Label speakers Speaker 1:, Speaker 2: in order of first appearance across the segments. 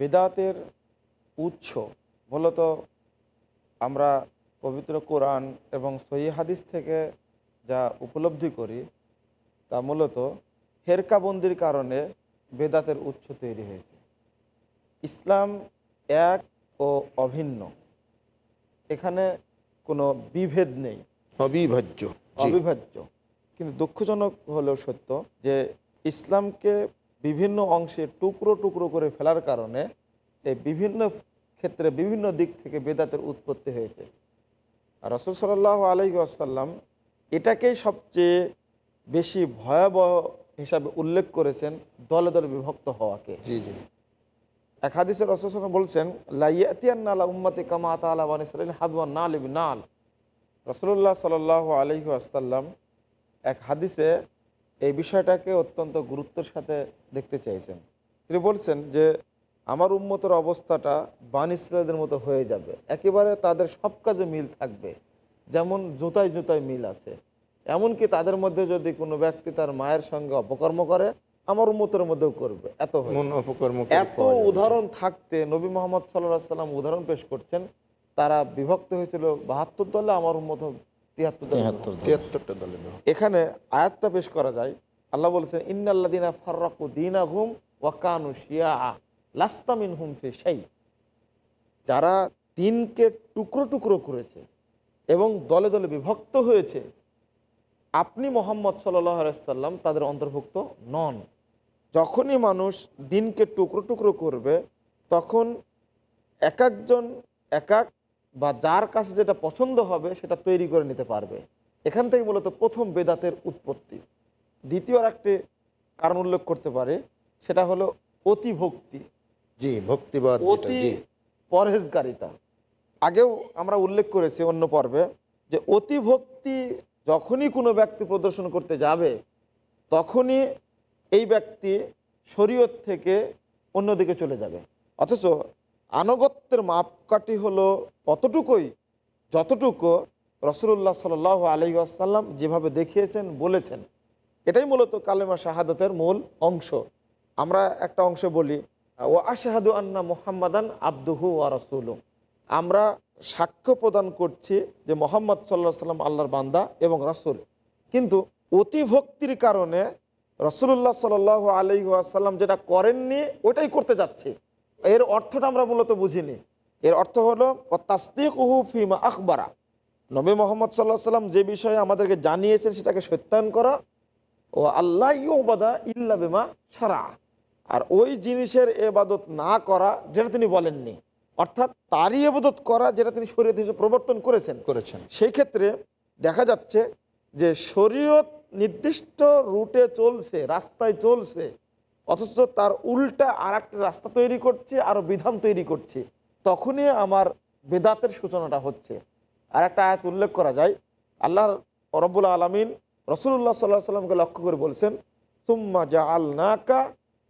Speaker 1: বেদাতের উৎস মূলত আমরা পবিত্র কোরআন এবং সহি হাদিস থেকে যা উপলব্ধি করি তা মূলত ফেরকাবন্দির কারণে বেদাতের উৎস তৈরি হয়েছে। ইসলাম এক ও অভিন্ন। এখানে কোনো বিভেদ নেই।
Speaker 2: অবিভাজ্য।
Speaker 1: অবিভাজ্য। কিন্তু দুঃখজনক হলেও সত্য যে ইসলামকে বিভিন্ন অংশে টুকরো টুকরো করে ফেলার কারণে এই বিভিন্ন ক্ষেত্রে বিভিন্ন দিক থেকে বেদাতের উৎপত্তি হয়েছে। আর রসুল সাল্লাহ আলহি আসাল্লাম এটাকেই সবচেয়ে বেশি ভয়াবহ হিসাবে উল্লেখ করেছেন দলে দলে বিভক্ত হওয়াকে।
Speaker 2: জি জি।
Speaker 1: এক হাদিসে রসুল বলছেন লাইয়াতিয়ান্নালা উম্মতি কামা তালা বানিসাল হাদওয়ান নাল ইবি নাল রসুল্লাহ সাল আলহি আসাল্লাম এক হাদিসে এই বিষয়টাকে অত্যন্ত গুরুত্বের সাথে দেখতে চাইছেন। তিনি বলছেন যে আমার উম্মতের অবস্থাটা বান ইসরায়েলদের মতো হয়ে যাবে। একেবারে তাদের সব কাজে মিল থাকবে। যেমন জুতায় জুতায় মিল আছে। এমনকি তাদের মধ্যে যদি কোনো ব্যক্তি তার মায়ের সঙ্গে অপকর্ম করে আমার উন্মতের মধ্যেও করবে। এত
Speaker 2: অপকর্ম
Speaker 1: এত উদাহরণ থাকতে নবী মোহাম্মদ সাল্লাহ সাল্লাম উদাহরণ পেশ করছেন। তারা বিভক্ত হয়েছিল বাহাত্তর দলে আমার মতো তিয়াত্তর দলে বিভক্ত।
Speaker 2: তিয়াত্তরটা
Speaker 1: এখানে আয়াতটা পেশ করা যায় আল্লাহ বলেছেন ইন্নাল্লাদিনা ফার্রাকু দিনা হুম ওয়াকানু শিয়া লাস্তামিন হুম ফি সেই যারা দিনকে টুকরো টুকরো করেছে এবং দলে দলে বিভক্ত হয়েছে আপনি মোহাম্মদ সাল্লাম তাদের অন্তর্ভুক্ত নন। যখনই মানুষ দিনকে টুকরো টুকরো করবে তখন এক একজন এক এক বা যার কাছে যেটা পছন্দ হবে সেটা তৈরি করে নিতে পারবে। এখান থেকে মূলত প্রথম বেদাতের উৎপত্তি। দ্বিতীয় আর একটি কারণ উল্লেখ করতে পারে সেটা হলো অতিভক্তি।
Speaker 2: জি ভক্তিবাদ
Speaker 1: অতি পরহেজগারিতা। আগেও আমরা উল্লেখ করেছি অন্য পর্বে যে অতি ভক্তি যখনই কোনো ব্যক্তি প্রদর্শন করতে যাবে তখনই এই ব্যক্তি শরীয়ত থেকে অন্যদিকে চলে যাবে। অথচ আনুগত্যের মাপকাঠি হলো অতটুকুই, যতটুকু রসুল্লাহ সাল আলহি আসাল্লাম যেভাবে দেখিয়েছেন, বলেছেন। এটাই মূলত কালেমা শাহাদতের মূল অংশ। আমরা একটা অংশ বলি ও আশাহাদু আন্না মোহাম্মদান আব্দুহু ওয়া রসুলু আমরা সাক্ষ্য প্রদান করছি যে মোহাম্মদ সাল্লাহ সাল্লাম আল্লাহর বান্দা এবং রাসুল। কিন্তু অতি ভক্তির কারণে রসুল্লাহ সাল আলি আসাল্লাম যেটা করেননি, ওটাই করতে যাচ্ছে। এর অর্থটা আমরা মূলত বুঝিনি। এর অর্থ হলো ফিমা আখবারা। নবী মোহাম্মদ সাল্লাহ সাল্লাম যে বিষয়ে আমাদেরকে জানিয়েছেন সেটাকে সত্যায়ন করা। ও আল্লাহ ইউবাদা ইল্লা বেমা সারা আর ওই জিনিসের এবাদত না করা যেটা তিনি বলেননি অর্থাৎ তারই এবাদত করা যেটা তিনি শরীয়ত হিসেবে প্রবর্তন করেছেন।
Speaker 2: করেছেন।
Speaker 1: সেই ক্ষেত্রে দেখা যাচ্ছে যে শরীয়ত নির্দিষ্ট রুটে চলছে রাস্তায় চলছে অথচ তার উল্টা আর একটা রাস্তা তৈরি করছে আরও বিধান তৈরি করছে। তখনই আমার বেদাতের সূচনাটা হচ্ছে। আর একটা আয়াত উল্লেখ করা যায়। আল্লাহ রব্বুল আলমিন রসুল্লাহ সাল্লাহ সাল্লামকে লক্ষ্য করে বলছেন, সুম্মা জা আল নাকা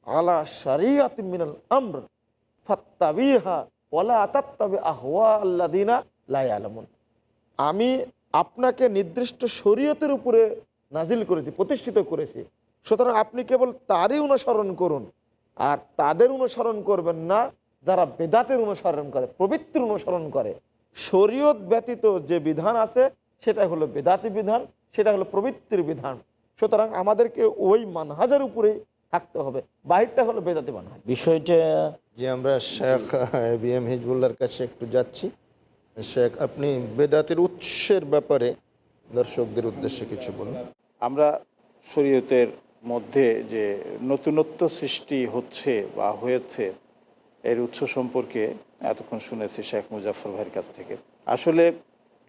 Speaker 1: আলা শরিয়াত মিনাল আমর, ফাত্তাবিহা ওয়ালা তাত্তাবি আহওয়া আল্লাদিনা লাই আলামুন আমি আপনাকে নির্দিষ্ট শরীয়তের উপরে নাজিল করেছি, প্রতিষ্ঠিত করেছি। সুতরাং আপনি কেবল তারই অনুসরণ করুন আর তাদের অনুসরণ করবেন না যারা বেদাতের অনুসরণ করে প্রবৃত্তির অনুসরণ করে। শরীয়ত ব্যতীত যে বিধান আছে সেটা হলো বেদাতি বিধান সেটা হলো প্রবৃত্তির বিধান। সুতরাং আমাদেরকে ওই মানহাজের উপরে থাকতে হবে। বাহিরটা হলো বেদাতি মানহাজ।
Speaker 3: বিষয়টা
Speaker 2: যে আমরা শেখ বি এম হিজবুল্লার কাছে একটু যাচ্ছি। শেখ আপনি বেদাতের উৎসের ব্যাপারে দর্শকদের উদ্দেশ্যে কিছু বলুন।
Speaker 4: আমরা শরীয়তের মধ্যে যে নতুনত্ব সৃষ্টি হচ্ছে বা হয়েছে, এর উৎস সম্পর্কে এতক্ষণ শুনেছি শেখ মুজাফর ভাইয়ের কাছ থেকে। আসলে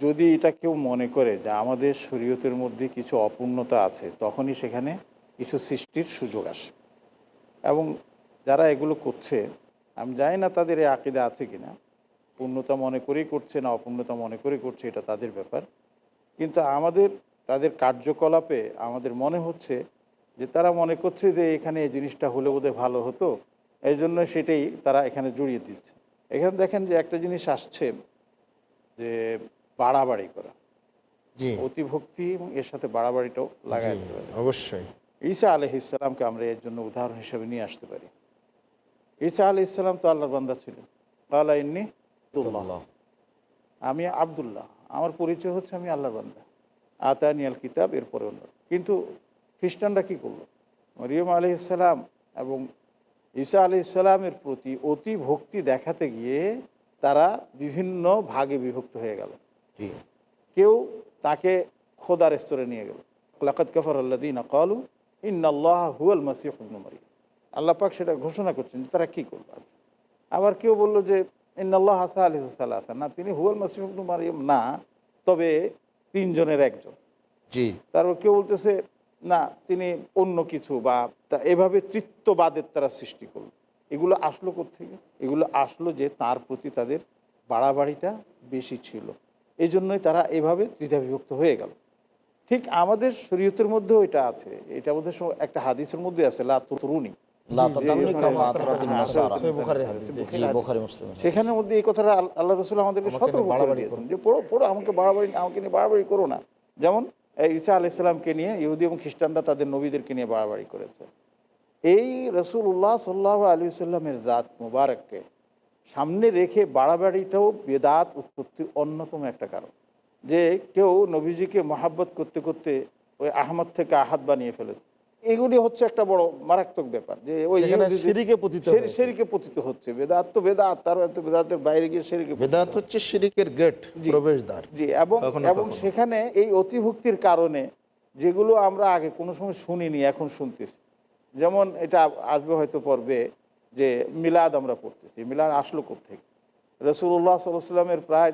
Speaker 4: যদি এটা কেউ মনে করে যে আমাদের শরীয়তের মধ্যে কিছু অপূর্ণতা আছে, তখনই সেখানে কিছু সৃষ্টির সুযোগ আসে। এবং যারা এগুলো করছে, আমি জানি না তাদের এই আকিদা আছে কি না পূর্ণতা মনে করেই করছে না অপূর্ণতা মনে করেই করছে, এটা তাদের ব্যাপার। কিন্তু আমাদের, তাদের কার্যকলাপে আমাদের মনে হচ্ছে যে তারা মনে করছে যে এখানে এই জিনিসটা হলে বোধহয় ভালো হতো এই জন্য সেটাই তারা এখানে জড়িয়ে দিচ্ছে। এখানে দেখেন যে একটা জিনিস আসছে যে বাড়াবাড়ি করা। অতিভক্তি এবং এর সাথে বাড়াবাড়িটাও লাগাই
Speaker 2: অবশ্যই।
Speaker 4: ঈসা আলহ ইসলামকে আমরা এর জন্য উদাহরণ হিসেবে নিয়ে আসতে পারি। ঈসা আলি ইসলাম তো আল্লাহর বান্দা ছিলেন। কালা ইন্নি আমি আবদুল্লাহ। আমার পরিচয় হচ্ছে আমি আল্লাহর বান্দা। আতানিয়াল কিতাব এরপরে অন্য। কিন্তু খ্রিস্টানরা কী করল? মরিয়ম আলি ইসলাম এবং ঈসা আলি ইসলামের প্রতি অতি ভক্তি দেখাতে গিয়ে তারা বিভিন্ন ভাগে বিভক্ত হয়ে গেল। কেউ তাকে খোদার স্তরে নিয়ে গেল। লাকাত কফর আল্লাদিন কালু ইন্নাল্লাহ হুয়াল মাসিহ মারিয়াম। আল্লাহ পাক সেটা ঘোষণা করছেন যে তারা কী করবে। আবার কেউ বলল যে ইন্নাল্লাহ হাসা আলি সাল্লাহ না তিনি হুয়াল মাসিহ মারিয়াম না তবে তিনজনের একজন।
Speaker 2: জি।
Speaker 4: তারপর কেউ বলতেছে না তিনি অন্য কিছু বা তা এভাবে তৃত্ববাদের তারা সৃষ্টি করল। এগুলো আসলো থেকে এগুলো আসলো যে তার প্রতি তাদের বাড়াবাড়িটা বেশি ছিল। এই জন্যই তারা এভাবে দ্বিধা বিভক্ত হয়ে গেল। ঠিক আমাদের শরীয়তের মধ্যেও এটা আছে। এটা সব- একটা হাদিসের মধ্যে আছে লা তরুণী
Speaker 3: লা
Speaker 1: জি, জি,
Speaker 3: তাতামনি
Speaker 1: জি,
Speaker 3: কামা
Speaker 1: জি,
Speaker 3: আতরাতিন
Speaker 1: জি,
Speaker 3: নাসারা।
Speaker 1: সে বুখারীর হাদিস, জি।
Speaker 3: জি বোখারি মুসলিম।
Speaker 4: সেখানের মধ্যে এই কথাটা আল্লাহ রসুল আমাদেরকে সতর্ক করে
Speaker 1: বাড়াবাড়ি
Speaker 4: দিয়েছেন যে পড়ো পড়ো আমাকে বাড়াবাড়ি আমাকে নিয়ে বাড়াবাড়ি করো না। যেমন ঈসা ইসলামকে নিয়ে ইহুদি এবং খ্রিস্টানরা তাদের নবীদেরকে নিয়ে বাড়াবাড়ি করেছে। এই রসুল্লাহ সাল্লাহ আলী সাল্লামের জাত মুবারককে সামনে রেখে বাড়াবাড়িটাও বেদাত উৎপত্তির অন্যতম একটা কারণ। যে কেউ নবীজিকে মহাব্বত করতে করতে ওই আহমদ থেকে আহাত বানিয়ে ফেলেছে। এগুলি হচ্ছে একটা বড় মারাত্মক ব্যাপার যে ওই
Speaker 1: শিরিকে পতিত
Speaker 4: শেরি- পতিত হচ্ছে। বেদাত তো বেদাত তার এত বেদাতের বাইরে গিয়ে শেরিকে
Speaker 2: বেদাত হচ্ছে শিরিকের গেট প্রবেশদ্বার।
Speaker 4: জি এবং এবং সেখানে এই অতিভক্তির কারণে যেগুলো আমরা আগে কোনো সময় শুনিনি এখন শুনতেছি। যেমন এটা আসবে হয়তো পর্বে যে মিলাদ আমরা পড়তেছি। মিলাদ আসলো থেকে রসুল্লাহ সাল্লামের প্রায়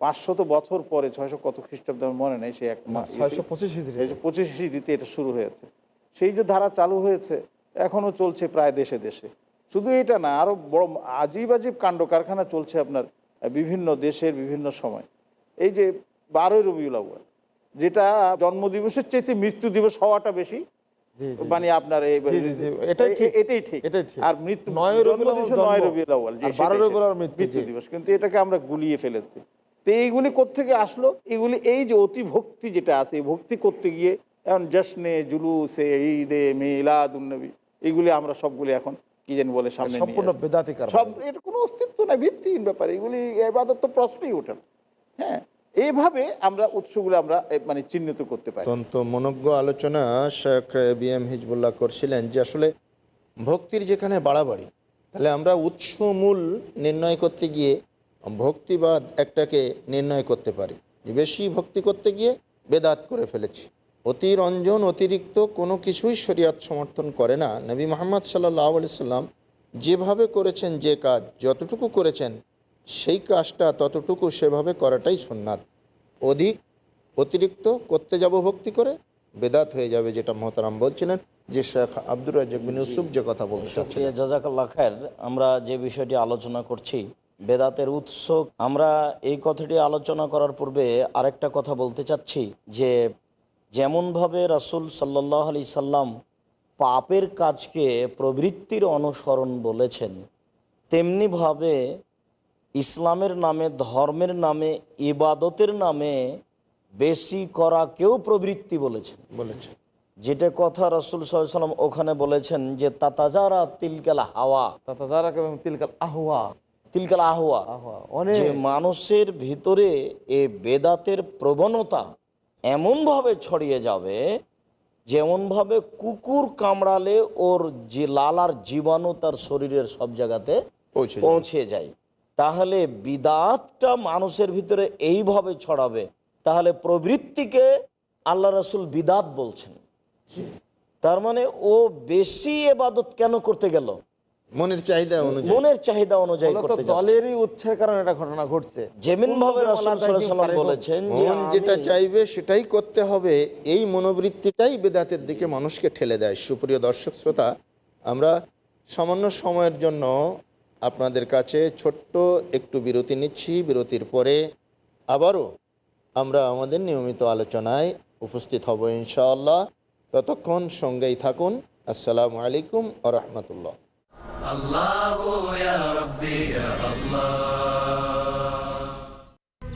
Speaker 4: পাঁচশত বছর পরে ছয়শো কত খ্রিস্টাব্দ মনে নেই সে এক মাস
Speaker 1: ছয়শো পঁচিশ
Speaker 4: পঁচিশ দিতে এটা শুরু হয়েছে। সেই যে ধারা চালু হয়েছে এখনও চলছে প্রায় দেশে দেশে। শুধু এটা না আরও বড় আজীব আজীব কাণ্ড কারখানা চলছে আপনার বিভিন্ন দেশের বিভিন্ন সময়। এই যে বারোই রবিউল আউ্য়াল যেটা জন্মদিবসের চাইতে মৃত্যু দিবস হওয়াটা বেশি মানে আপনার
Speaker 1: এটাই ঠিক।
Speaker 4: আর মৃত্যু
Speaker 1: নয় রবিউল মৃত্যু,
Speaker 4: দিবস। কিন্তু এটাকে আমরা গুলিয়ে ফেলেছি। তো এইগুলি কোত্থেকে আসলো? এগুলি এই যে অতি ভক্তি যেটা আছে এই ভক্তি করতে গিয়ে এখন জশ্নে জুলুসে ঈদে মিলাদুন্নবী এগুলি আমরা সবগুলি এখন কি জানি বলে সামনে
Speaker 1: সম্পূর্ণ বেদাতি কারণ
Speaker 4: সব এর কোনো অস্তিত্ব নাই ভিত্তিহীন ব্যাপার। এগুলি এবাদত তো প্রশ্নই ওঠে না। হ্যাঁ এইভাবে আমরা উৎসগুলো আমরা মানে চিহ্নিত করতে পারি।
Speaker 2: অত্যন্ত মনজ্ঞ আলোচনা শেখ বি এম হিজবুল্লাহ করছিলেন যে আসলে ভক্তির যেখানে বাড়াবাড়ি তাহলে আমরা উৎস মূল নির্ণয় করতে গিয়ে ভক্তিবাদ একটাকে নির্ণয় করতে পারি। বেশি ভক্তি করতে গিয়ে বেদাত করে ফেলেছি। অতিরঞ্জন, অতিরিক্ত কোনো কিছুই শরিয়াত সমর্থন করে না। নবী মোহাম্মদ সাল্লাহ সাল্লাম যেভাবে করেছেন যে কাজ, যতটুকু করেছেন, সেই কাজটা ততটুকু সেভাবে করাটাই সুন্নাত। অধিক অতিরিক্ত করতে যাব ভক্তি করে বেদাত হয়ে যাবে, যেটা মহতারাম বলছিলেন, যে শেখ আব্দুর রাজাক ইউসুফ যে কথা
Speaker 3: শুক্রিয়া জাজাকাল্লা খায়ের, আমরা যে বিষয়টি আলোচনা করছি, বেদাতের উৎস, আমরা এই কথাটি আলোচনা করার পূর্বে আরেকটা কথা বলতে চাচ্ছি, যে যেমনভাবে রাসূল সাল্লাহ আলি সাল্লাম পাপের কাজকে প্রবৃত্তির অনুসরণ বলেছেন তেমনিভাবে ইসলামের নামে ধর্মের নামে ইবাদতের নামে বেশি করা কেউ প্রবৃত্তি বলেছেন।
Speaker 2: বলেছেন।
Speaker 3: যেটা কথা রসুল সাল্লাম ওখানে বলেছেন যে তাতাজারা তিলকাল হাওয়া।
Speaker 1: তাতাজারাক এবং তিলকাল আহওয়া।
Speaker 3: তিলকাল আহওয়া।
Speaker 1: আহওয়া অনেক।
Speaker 3: যে মানুষের ভিতরে এ বেদাতের প্রবণতা এমনভাবে ছড়িয়ে যাবে যেমনভাবে কুকুর কামড়ালে ওর যে লালার জীবাণু তার শরীরের সব জায়গাতে
Speaker 2: পৌঁছে
Speaker 3: যায়। তাহলে বিদাতটা মানুষের ভিতরে এইভাবে ছড়াবে তাহলে প্রবৃত্তিকে আল্লাহ রসুল বিদাত বলছেন। তার মানে ও বেশি এবাদত কেন করতে গেল?
Speaker 2: মনের চাহিদা অনুযায়ী।
Speaker 3: মনের চাহিদা অনুযায়ী করতে যাচ্ছে।
Speaker 1: দলেরই উৎসের কারণে এটা ঘটনা ঘটছে।
Speaker 3: যেমন ভাবে রাসূল সাল্লাল্লাহু আলাইহি
Speaker 1: দাইহিম
Speaker 3: সাল্লাম
Speaker 1: ফারিকুম।
Speaker 3: বলেছেন
Speaker 2: মন যেটা চাইবে সেটাই করতে হবে এই মনোবৃত্তিটাই বেদাতের দিকে মানুষকে ঠেলে দেয়। সুপ্রিয় দর্শক শ্রোতা আমরা সামান্য সময়ের জন্য আপনাদের কাছে ছোট্ট একটু বিরতি নিচ্ছি। বিরতির পরে আবারও আমরা আমাদের নিয়মিত আলোচনায় উপস্থিত হব ইনশাআল্লাহ। ততক্ষণ সঙ্গেই থাকুন। আসসালামু আলাইকুম আ রহমতুল্লাহ।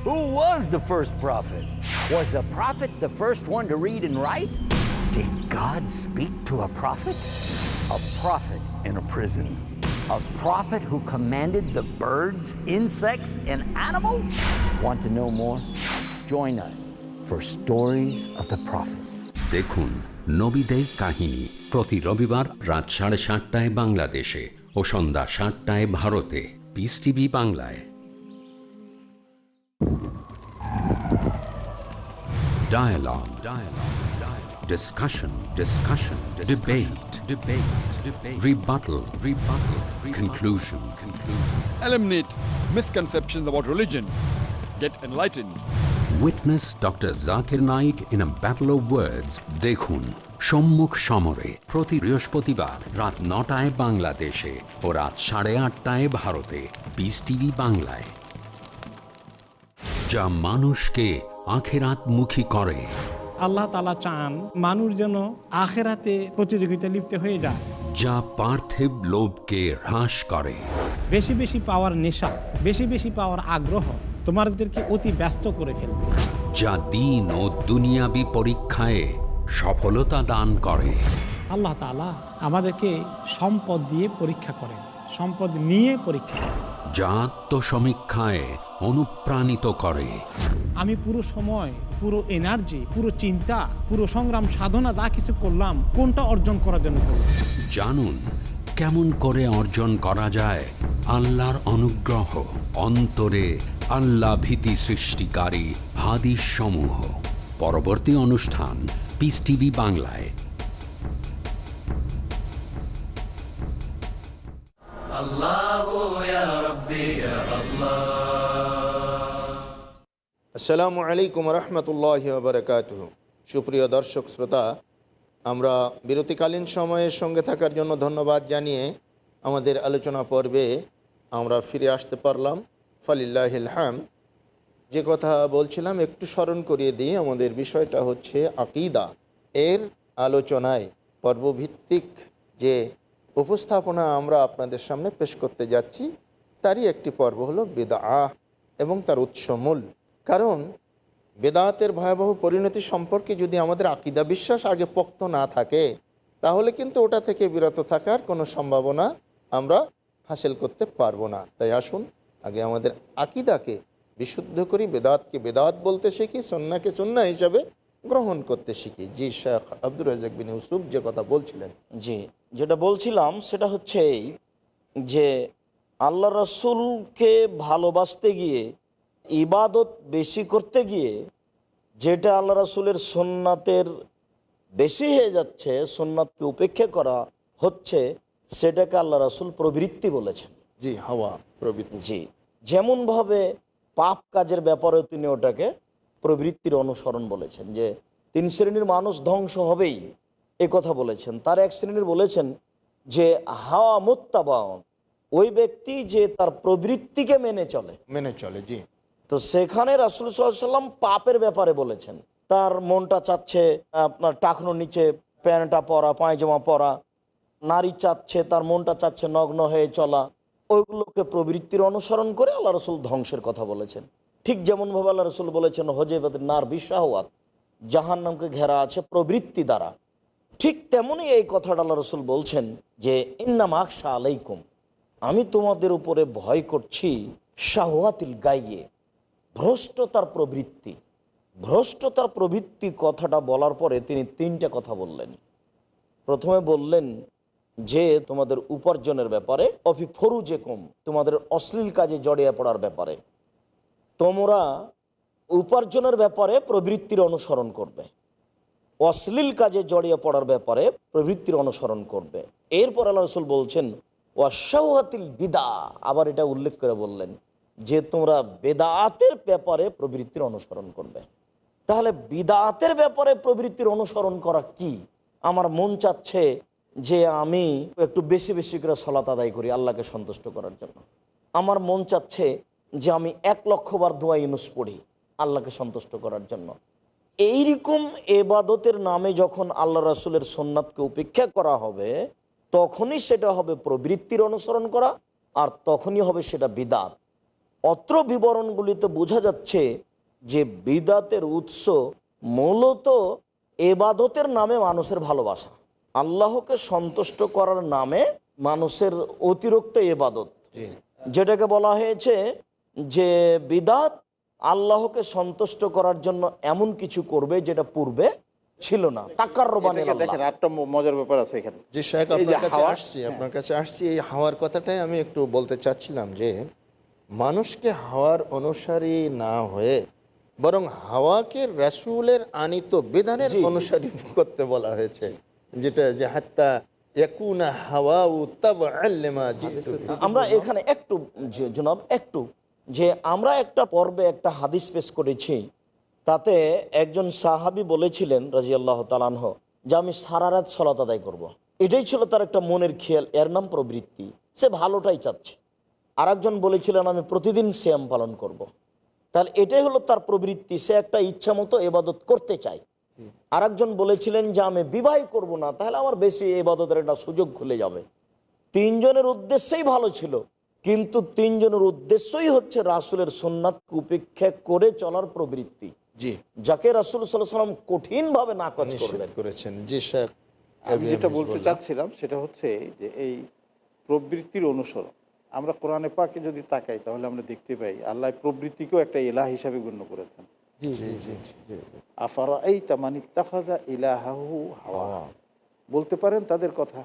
Speaker 5: Who was the first prophet? Was a prophet the first one to read and write? Did God speak to a prophet? A prophet in a prison. A prophet who commanded the birds, insects, and animals? Want to know more? Join us for Stories of the Prophet.
Speaker 6: দেখুন নবীদের কাহিনী প্রতি রবিবার রাত সাড়ে সাতটায় বাংলাদেশে ও সন্ধ্যা সাতটায় ভারতে পিস টিভি বাংলায় Dialogue. Dialogue. Dialogue. Discussion. Discussion. Debate. Debate. Debate. Rebuttal. Rebuttal. Conclusion. Conclusion.
Speaker 7: eliminate misconceptions about religion, get enlightened.
Speaker 6: Witness doctor Zakir Naik in a battle of words দেখুন সম্মুখ সমরে প্রতি বৃহস্পতিবার রাত নটায় বাংলাদেশে ও রাত সাড়ে আটটায় ভারতে বিস টিভি বাংলায় যা মানুষকে আখেরাতমুখী করে
Speaker 8: আল্লাহ তালা চান মানুষ যেন আখেরাতে প্রতিযোগিতা লিপ্ত হয়ে যায়।
Speaker 6: যা পার্থিব লোভকে হ্রাস করে।
Speaker 8: বেশি বেশি পাওয়ার নেশা বেশি বেশি পাওয়ার আগ্রহ তোমাদেরকে অতি ব্যস্ত করে ফেলবে।
Speaker 6: যা দিন ও দুনিয়াবি পরীক্ষায় সফলতা দান করে।
Speaker 8: আল্লাহ তালা আমাদেরকে সম্পদ দিয়ে পরীক্ষা করেন সম্পদ নিয়ে পরীক্ষা করেন।
Speaker 6: যা আত্মসমীক্ষায় অনুপ্রাণিত করে।
Speaker 8: আমি পুরো সময় পুরো এনার্জি পুরো চিন্তা পুরো সংগ্রাম সাধনা যা কিছু করলাম কোনটা অর্জন করার জন্য করলাম
Speaker 6: জানুন কেমন করে অর্জন করা যায়? আল্লাহর অনুগ্রহ অন্তরে আল্লাহ ভীতি সৃষ্টিকারী হাদিস সমূহ পরবর্তী অনুষ্ঠান পিস টিভি বাংলায়।
Speaker 2: আসসালামু আলাইকুম রহমতুল্লাহ বারকাত সুপ্রিয় দর্শক শ্রোতা আমরা বিরতিকালীন সময়ের সঙ্গে থাকার জন্য ধন্যবাদ জানিয়ে আমাদের আলোচনা পর্বে আমরা ফিরে আসতে পারলাম। ফালিল্লাহিল যে কথা বলছিলাম, একটু স্মরণ করিয়ে দিই, আমাদের বিষয়টা হচ্ছে আকিদা। এর আলোচনায় পর্বভিত্তিক যে উপস্থাপনা আমরা আপনাদের সামনে পেশ করতে যাচ্ছি, তারই একটি পর্ব হলো বেদা এবং তার উৎসমূল কারণ বেদাতের ভয়াবহ পরিণতি সম্পর্কে যদি আমাদের আকিদা বিশ্বাস আগে পোক্ত না থাকে, তাহলে কিন্তু ওটা থেকে বিরত থাকার কোনো সম্ভাবনা আমরা হাসিল করতে পারব না। তাই আসুন আগে আমাদের আকিদাকে বিশুদ্ধ করি বেদাতকে বেদাত বলতে শিখি সন্নাকে সন্না হিসাবে গ্রহণ করতে শিখি। জি শেখ আব্দুর রাজাক বিন ইউসুফ যে কথা বলছিলেন।
Speaker 3: জি যেটা বলছিলাম সেটা হচ্ছে এই যে আল্লাহ রসুলকে ভালোবাসতে গিয়ে ইবাদত বেশি করতে গিয়ে যেটা আল্লাহ রসুলের সোননাথের বেশি হয়ে যাচ্ছে সোননাথকে উপেক্ষা করা হচ্ছে সেটাকে আল্লাহ রসুল প্রবৃত্তি বলেছেন।
Speaker 2: জি হাওয়া প্রবৃত্তি।
Speaker 3: জি। যেমনভাবে পাপ কাজের ব্যাপারেও তিনি ওটাকে প্রবৃত্তির অনুসরণ বলেছেন যে তিন শ্রেণির মানুষ ধ্বংস হবেই এ কথা বলেছেন। তার এক শ্রেণির বলেছেন যে হাওয়া মোত্তাবাউন ওই ব্যক্তি যে তার প্রবৃত্তিকে মেনে চলে।
Speaker 2: মেনে চলে জি।
Speaker 3: তো সেখানে রাসুল সাল্লাম পাপের ব্যাপারে বলেছেন। তার মনটা চাচ্ছে আপনার টাকনোর নিচে প্যান্টটা পরা পায়জামা পরা নারী চাচ্ছে তার মনটা চাচ্ছে নগ্ন হয়ে চলা। ওইগুলোকে প্রবৃত্তির অনুসরণ করে আল্লাহ রসুল ধ্বংসের কথা বলেছেন। ঠিক যেমনভাবে আল্লাহ রসুল বলেছেন হজেবাদ নার বিশ্বাহওয়াত জাহান নামকে ঘেরা আছে প্রবৃত্তি দ্বারা। ঠিক তেমনই এই কথাটা আল্লাহ রসুল বলছেন যে, ইন্নাম আকশা আলাইকুম আমি তোমাদের উপরে ভয় করছি শাহওয়াতিল গাইয়ে, ভ্রষ্টতার প্রবৃত্তি। ভ্রষ্টতার প্রবৃত্তি কথাটা বলার পরে তিনি তিনটা কথা বললেন। প্রথমে বললেন যে তোমাদের উপার্জনের ব্যাপারে, অফি ফরুজে কম, তোমাদের অশ্লীল কাজে জড়িয়ে পড়ার ব্যাপারে। তোমরা উপার্জনের ব্যাপারে প্রবৃত্তির অনুসরণ করবে। অশ্লীল কাজে জড়িয়ে পড়ার ব্যাপারে প্রবৃত্তির অনুসরণ করবে। এরপর আল্লাহ রসুল বলছেন ওয়াশাহাতিল বিদা আবার এটা উল্লেখ করে বললেন, যে তোমরা বেদাতের ব্যাপারে প্রবৃত্তির অনুসরণ করবে। তাহলে বিদাতের ব্যাপারে প্রবৃত্তির অনুসরণ করা কি? আমার মন চাচ্ছে যে আমি একটু বেশি বেশি করে সলাত আদায় করি আল্লাহকে সন্তুষ্ট করার জন্য। আমার মন চাচ্ছে যে আমি এক লক্ষবার দোয়া ইউনুস পড়ি আল্লাহকে সন্তুষ্ট করার জন্য। এইরকম এবাদতের নামে যখন আল্লাহ রাসুলের সোননাথকে উপেক্ষা করা হবে, তখনই সেটা হবে প্রবৃত্তির অনুসরণ করা আর তখনই হবে সেটা বিদাত। অত্র বিবরণগুলিতে বোঝা যাচ্ছে যে বিদাতের উৎস মূলত এবাদতের নামে মানুষের ভালোবাসা। আল্লাহকে সন্তুষ্ট করার নামে মানুষের অতিরিক্ত এবাদত যেটাকে বলা হয়েছে যে বিদাত আল্লাহকে সন্তুষ্ট করার জন্য এমন কিছু করবে যেটা পূর্বে ছিল না। তাকার
Speaker 4: এটাকে দেখেন আটটা ম- মজার ব্যাপার আছে এখানে।
Speaker 2: যে সাহেব আপনার কাছে আসছি আপনার কাছে আসছি এই হাওয়ার কথাটাই আমি একটু বলতে চাচ্ছিলাম যে মানুষকে হাওয়ার অনুসারী না হয়ে বরং হাওয়াকে রাসূলের আনিত বিধানের। অনুসারী করতে বলা হয়েছে। যেটা যে হাত্তা
Speaker 3: আমরা এখানে একটু জনাব, একটু, যে আমরা একটা পর্বে একটা হাদিস পেশ করেছি, তাতে একজন সাহাবি বলেছিলেন রাজি আল্লাহ তালানহ যে আমি সারা রাত সলাত আদায় করব। এটাই ছিল তার একটা মনের খেয়াল, এর নাম প্রবৃত্তি সে ভালোটাই চাচ্ছে আর একজন বলেছিলেন, আমি প্রতিদিন শ্যাম পালন করব। তাহলে এটাই হলো তার প্রবৃত্তি, সে একটা ইচ্ছা মতো এবাদত করতে চায় আর একজন বলেছিলেন যে আমি বিবাহ করব না তাহলে আমার বেশি এবাদতের একটা সুযোগ খুলে যাবে। তিনজনের উদ্দেশ্যই ভালো ছিল কিন্তু তিনজনের উদ্দেশ্যই হচ্ছে রাসুলের সোননাথকে উপেক্ষা করে চলার প্রবৃত্তি।
Speaker 2: জি।
Speaker 3: যাকে রাসুল সাল্লাম কঠিনভাবে নাকচ
Speaker 2: নিষেধ করেছেন। জি সাহেব
Speaker 4: আমি যেটা বলতে চাচ্ছিলাম সেটা হচ্ছে যে এই প্রবৃত্তির অনুসরণ। আমরা কোরআনে পাকে যদি তাকাই তাহলে আমরা দেখতে পাই আল্লাহ প্রবৃত্তিকেও একটা এলাহ হিসাবে গণ্য করেছেন।
Speaker 1: জি জি জি জি
Speaker 4: আফারা এই তামানি তাফাদা ইলাহাহু হাওয়া। বলতে পারেন তাদের কথা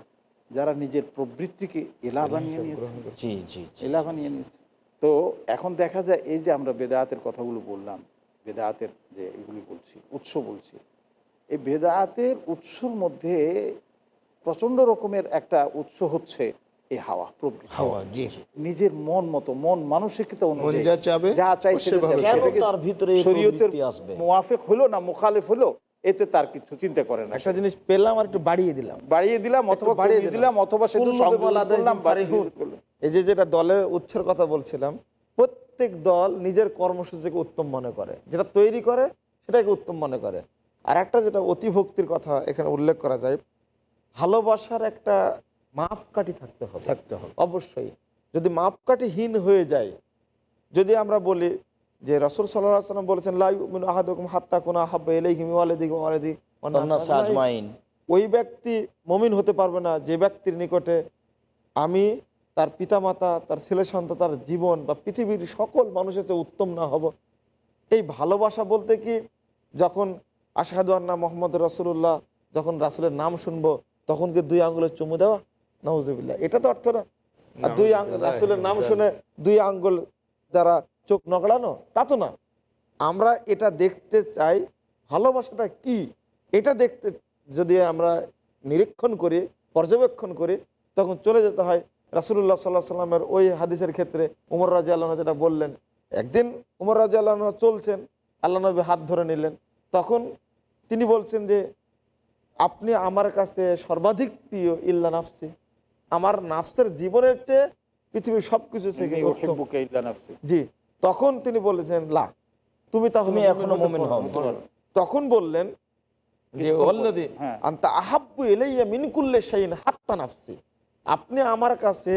Speaker 4: যারা নিজের প্রবৃত্তিকে এলা বানিয়ে নিয়েছে।
Speaker 3: জি জি জি।
Speaker 4: বানিয়ে নিয়েছে। তো এখন দেখা যায় এই যে আমরা বেদায়াতের কথাগুলো বললাম বেদায়াতের যে এগুলি বলছি উৎস বলছি এই বেদায়াতের উৎসর মধ্যে প্রচণ্ড রকমের একটা উৎস হচ্ছে এই হাওয়া প্রবৃত্তি
Speaker 2: হাওয়া। জি।
Speaker 4: নিজের মন মতো মন মানসিকতা অনুযায়ী
Speaker 2: যা চাবে
Speaker 4: যা চাই
Speaker 3: তার ভিতরে
Speaker 4: শরীয়তের মুওয়াফেক হলো না মুখালেফ হলো এতে তার কিছু চিন্তা করে না
Speaker 1: একটা জিনিস পেলাম আর একটু বাড়িয়ে দিলাম।
Speaker 4: বাড়িয়ে দিলাম অথবা
Speaker 1: বাড়িয়ে
Speaker 4: দিলাম অথবা সেটা সংযোজন করলাম।
Speaker 1: এই যে যেটা দলের উৎসের কথা বলছিলাম প্রত্যেক দল নিজের কর্মসূচিকে উত্তম মনে করে। যেটা তৈরি করে সেটাকে উত্তম মনে করে। আর একটা যেটা অতিভক্তির কথা এখানে উল্লেখ করা যায় ভালোবাসার একটা মাপকাঠি থাকতে হবে।
Speaker 2: থাকতে হবে।
Speaker 1: অবশ্যই। যদি মাপকাঠিহীন হয়ে যায় যদি আমরা বলি যে রসুল সাল্লাহ সাল্লাম বলেছেন লাই আহাদুকুম হাত্তা কোনা হাব্বা এলাইহিম ওয়ালিদিক ওয়ালিদিক ওই ব্যক্তি মমিন হতে পারবে না যে ব্যক্তির নিকটে আমি তার পিতামাতা তার ছেলে সন্তান তার জীবন বা পৃথিবীর সকল মানুষের চেয়ে উত্তম না হব। এই ভালোবাসা বলতে কি যখন আশাহাদু আন্না মোহাম্মদ রসুল্লাহ যখন রাসুলের নাম শুনব তখন কি দুই আঙ্গুলের চুমু দেওয়া? নওজুবিল্লাহ এটা তো অর্থ না। আর দুই আঙ্গুল রাসুলের নাম শুনে দুই আঙ্গুল দ্বারা চোখ নগড়ানো তা তো না। আমরা এটা দেখতে চাই ভালোবাসাটা কি? এটা দেখতে যদি আমরা নিরীক্ষণ করি পর্যবেক্ষণ করি তখন চলে যেতে হয় রাসুল্লাহ সাল্লাহ সাল্লামের ওই হাদিসের ক্ষেত্রে উমর রাজা আল্লাহ যেটা বললেন একদিন উমর রাজা আল্লাহ চলছেন আল্লাহ নবী হাত ধরে নিলেন তখন তিনি বলছেন যে আপনি আমার কাছে সর্বাধিক প্রিয় ইল্লা নাফসি। আমার নাফসের জীবনের চেয়ে পৃথিবীর সব কিছু থেকে। জি তখন তিনি বলেছেন লা তুমি তাহলে
Speaker 3: এখনও মুমিন হও।
Speaker 1: তখন বললেন যে
Speaker 4: হ্যাঁ।
Speaker 1: আন্তা আহাব্বু ইলাইয়া কুল্লি হাত্তা নাফসি আপনি আমার কাছে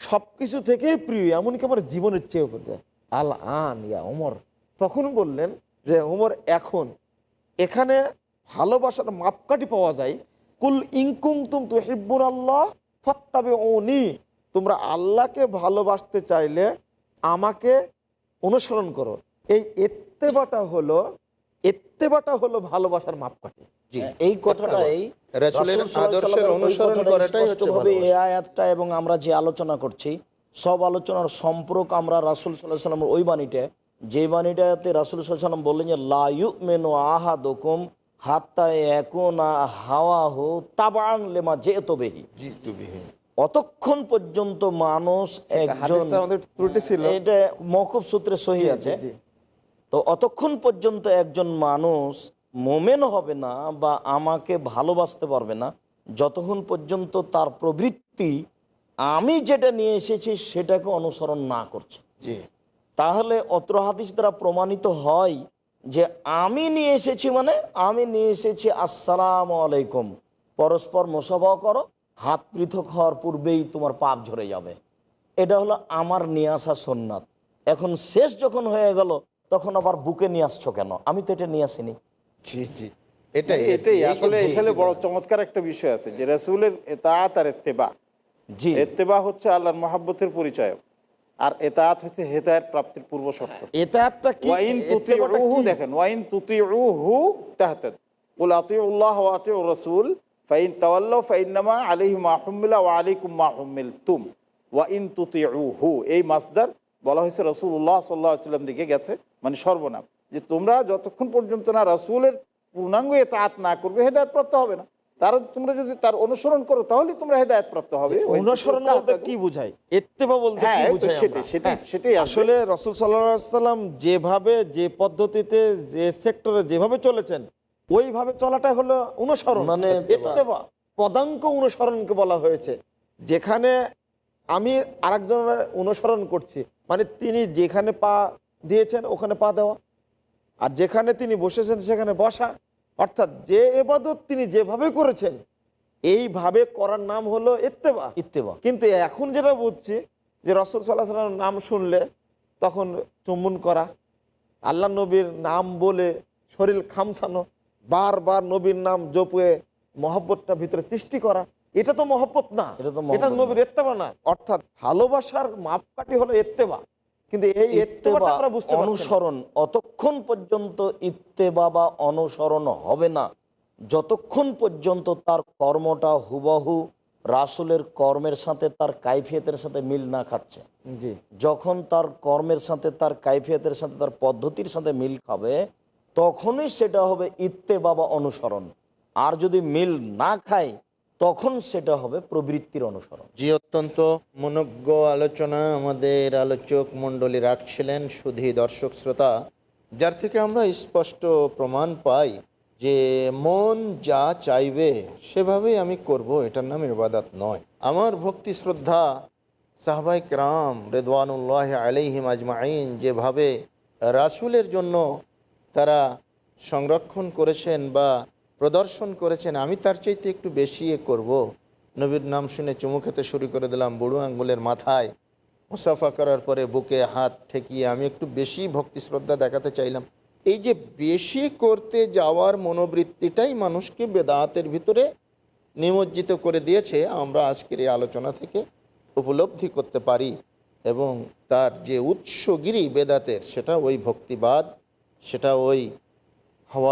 Speaker 1: সবকিছু থেকেই প্রিয় এমনকি আমার জীবনের পর্যায়ে আল আন ইয়া ওমর তখন বললেন যে ওমর এখন এখানে ভালোবাসার মাপকাঠি পাওয়া যায় কুল ইনকুম তুম তো হিব্বুর আল্লাহ ফত্তাবে ওনি তোমরা আল্লাহকে ভালোবাসতে চাইলে আমাকে অনুসরণ করো। এই এত্তেবাটা হলো এত্তেবাটা হলো ভালোবাসার মাপকাঠি।
Speaker 3: এই কথাটাই এই আয়াতটা এবং আমরা যে আলোচনা করছি সব আলোচনার সম্পর্ক আমরা রাসুল সাল্লাহ সাল্লামের ওই বাণীটা যে বাণীটাতে রাসুল সাল্লাহ সাল্লাম বললেন যে লায়ু মেনু আহা দোকুম অতক্ষণ পর্যন্ত মানুষ একজন এটা মকুব সূত্রে সহি আছে। তো অতক্ষণ পর্যন্ত একজন মানুষ মোমেন হবে না বা আমাকে ভালোবাসতে পারবে না যতক্ষণ পর্যন্ত তার প্রবৃত্তি আমি যেটা নিয়ে এসেছি সেটাকে অনুসরণ না করছে। তাহলে অত্র হাদিস দ্বারা প্রমাণিত হয় যে আমি নিয়ে এসেছি মানে আমি নিয়ে এসেছি আসসালাম আলাইকুম। পরস্পর মোসাফা করো হাত পৃথক হওয়ার পূর্বেই তোমার পাপ ঝরে যাবে। এটা হলো আমার নিয়ে আসা সোননাথ এখন শেষ যখন হয়ে গেল তখন আবার বুকে নিয়ে আসছো কেন? আমি তো এটা নিয়ে আসিনি।
Speaker 2: জি জি। এটাই
Speaker 4: এটাই আসলে এখানে বড় চমৎকার একটা বিষয় আছে যে রাসূলের এতাআত আর ইত্তেবা।
Speaker 3: জি।
Speaker 4: এত্তেবা হচ্ছে আল্লাহর মহাব্বতের পরিচয়। আর এতাত হচ্ছে হেদায়ের প্রাপ্তির পূর্ব শর্ত।
Speaker 1: এটা কি?
Speaker 4: ওয়াইন তুতিউহু দেখেন ওয়াইন তুতিউহু তাহতাদ। কুল আতিউল্লাহ ওয়া আতিউর রাসূল ফাইন তাওয়াল্লাউ ফাইন্নামা আলাইহি মা হুম্মিলা ওয়া আলাইকুম মা হুম্মিলতুম। ওয়াইন তুতিউহু এই মাসদার বলা হয়েছে রাসূলুল্লাহ সাল্লাল্লাহু আলাইহি সাল্লাম দিকে গেছে মানে সর্বনাম। যে তোমরা যতক্ষণ পর্যন্ত না রাসূলের পূর্ণাঙ্গ এতাআত না করবে হেদায়েত প্রাপ্ত হবে না। তার তোমরা যদি তার অনুসরণ করো তাহলে তোমরা হেদায়েত প্রাপ্ত হবে।
Speaker 1: অনুসরণ বলতে কি বুঝায়? ইত্তেবা বলতে
Speaker 4: হ্যাঁ
Speaker 1: কি
Speaker 4: সেটাই আসলে।
Speaker 1: রসুল সাল্লাম যেভাবে যে পদ্ধতিতে যে সেক্টরে যেভাবে চলেছেন ওইভাবে চলাটা হলো অনুসরণ।
Speaker 3: মানে
Speaker 1: পদাঙ্ক অনুসরণকে বলা হয়েছে। যেখানে আমি আরেকজনের অনুসরণ করছি মানে তিনি যেখানে পা দিয়েছেন ওখানে পা দেওয়া। আর যেখানে তিনি বসেছেন সেখানে বসা। অর্থাৎ যে এবাদত তিনি যেভাবে করেছেন এইভাবে করার নাম হলো ইত্তেবা।
Speaker 3: ইত্তেবা।
Speaker 1: কিন্তু এখন যেটা বুঝছি যে রসুল সাল্লাহ সাল্লামের নাম শুনলে তখন চুম্বন করা আল্লাহ নবীর নাম বলে শরীর খামছানো বারবার নবীর নাম জপুয়ে মহব্বতটা ভিতরে সৃষ্টি করা এটা তো মহব্বত না।
Speaker 3: এটা তো
Speaker 1: এটা নবীর এত্তেবা না। অর্থাৎ ভালোবাসার মাপকাঠি হলো এত্তেবা কিন্তু এই।
Speaker 3: অনুসরণ অতক্ষণ পর্যন্ত ইত্তেবা বা অনুসরণ হবে না। যতক্ষণ পর্যন্ত তার কর্মটা হুবহু রাসুলের কর্মের সাথে তার কাইফিয়তের সাথে মিল না খাচ্ছে যখন তার কর্মের সাথে তার কাইফিয়তের সাথে তার পদ্ধতির সাথে মিল খাবে তখনই সেটা হবে ইত্তেবা বা অনুসরণ। আর যদি মিল না খায় তখন সেটা হবে প্রবৃত্তির অনুসরণ।
Speaker 2: জি, অত্যন্ত মনজ্ঞ আলোচনা আমাদের আলোচক মণ্ডলী রাখছিলেন সুধী দর্শক শ্রোতা। যার থেকে আমরা স্পষ্ট প্রমাণ পাই যে মন যা চাইবে সেভাবেই আমি করব, এটার নাম ইবাদত নয়। আমার ভক্তি শ্রদ্ধা সাহবাই রাম রেদওয়ানুল্লাহ আলাইহিম আজমাইন যেভাবে রাসুলের জন্য তারা সংরক্ষণ করেছেন বা প্রদর্শন করেছেন, আমি তার চাইতে একটু বেশি এ করব। নবীর নাম শুনে চুমু খেতে শুরু করে দিলাম বুড়ো আঙ্গুলের মাথায়। মুসাফা করার পরে বুকে হাত ঠেকিয়ে আমি একটু বেশি ভক্তি শ্রদ্ধা দেখাতে চাইলাম। এই যে বেশি করতে যাওয়ার মনোবৃত্তিটাই মানুষকে বেদাতের ভিতরে নিমজ্জিত করে দিয়েছে, আমরা আজকের এই আলোচনা থেকে উপলব্ধি করতে পারি এবং তার যে উৎসগিরি বেদাতের, সেটা ওই ভক্তিবাদ, সেটা ওই